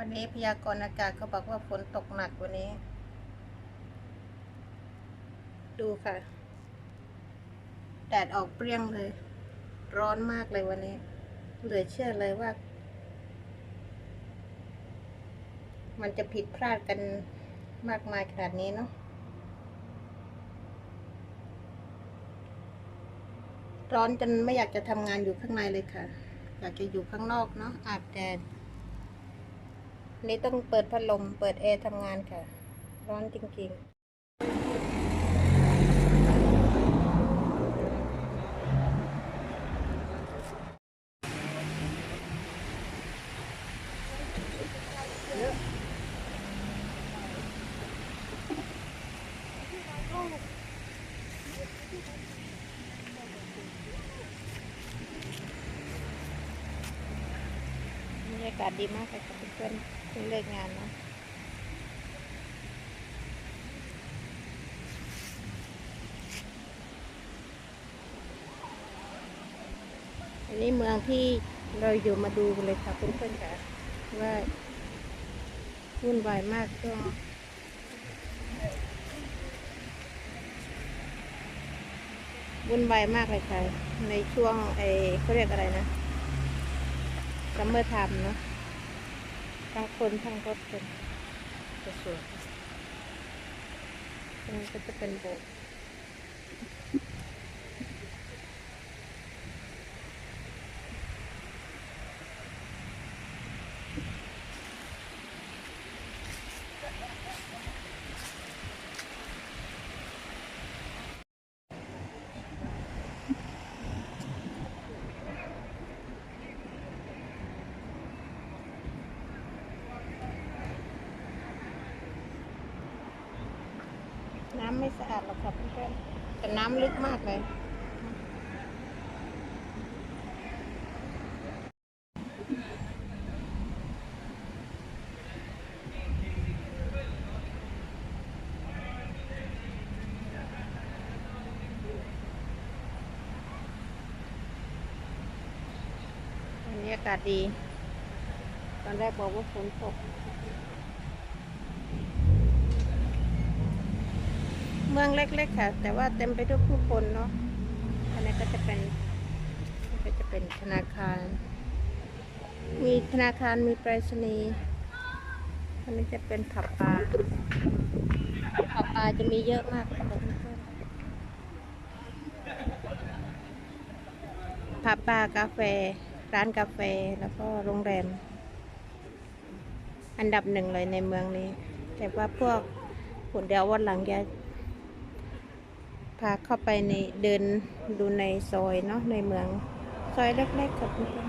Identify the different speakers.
Speaker 1: วันนี้พยากรณ์อากาศเขาบอกว่าฝนตกหนักวันนี้ ดูค่ะ แดดออกเปรี้ยงเลย ร้อนมากเลยวันนี้ เหลือเชื่อเลยว่า มันจะผิดพลาดกันมากมายขนาดนี้เนาะร้อนจนไม่อยากจะทำงานอยู่ข้างในเลยค่ะ อยากจะอยู่ข้างนอกเนาะอาบแดด นี่ต้องเปิดพัดลม เปิดแอร์ทำงานค่ะ ร้อนจริงๆบรรยากาศดีมากเลยค่ะเพื่อน เพิ่งเลิกงานเนาะอันนี้เมืองที่เราอยู่มาดูกันเลยค่ะเพื่อนๆค่ะว่าวุ่นวายมากช่วงวุ่นวายมากเลยค่ะ ในช่วงไอเขาเรียกอะไรนะซัมเมอร์ไทม์เนาะ ทั้งคนทั้งรถคนจะสวยตรงนี้ก็จะเป็นโบสถ์ น้ำไม่สะอาดหรอกครับเพื่อนๆแต่น้ำลึกมากเลย วันนี้อากาศดี ตอนแรกบอกว่าฝนตก เมืองเล็ก ๆ ค่ะ แต่ว่าเต็มไปด้วยผู้คนเนาะอันนี้ก็จะเป็นก็จะเป็นธนาคาร มีธนาคารมีไปรษณีย์อันนี้จะเป็นผับบาผับบาจะมีเยอะมากเลยพับบากาแฟ ร้านกาแฟแล้วก็โรงแรม อันดับหนึ่งเลยในเมืองนี้ แต่ว่าพวกผลเดียววันหลังจะ พาเข้าไปในเดินดูในซอยเนาะในเมือง ซอยเล็กๆกับเพื่อน